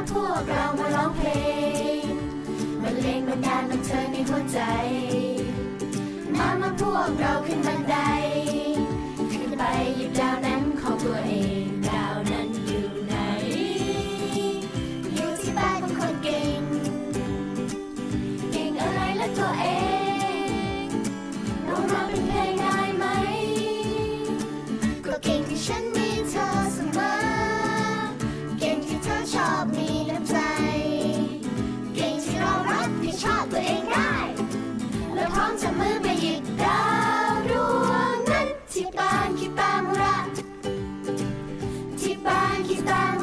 มาพวกเรามาร้องเพลงมันเลงมันดานมันเธอในหัวใจ มามาพวกเราขึ้นบันได ขึ้นไปหยิบดาวน Bye.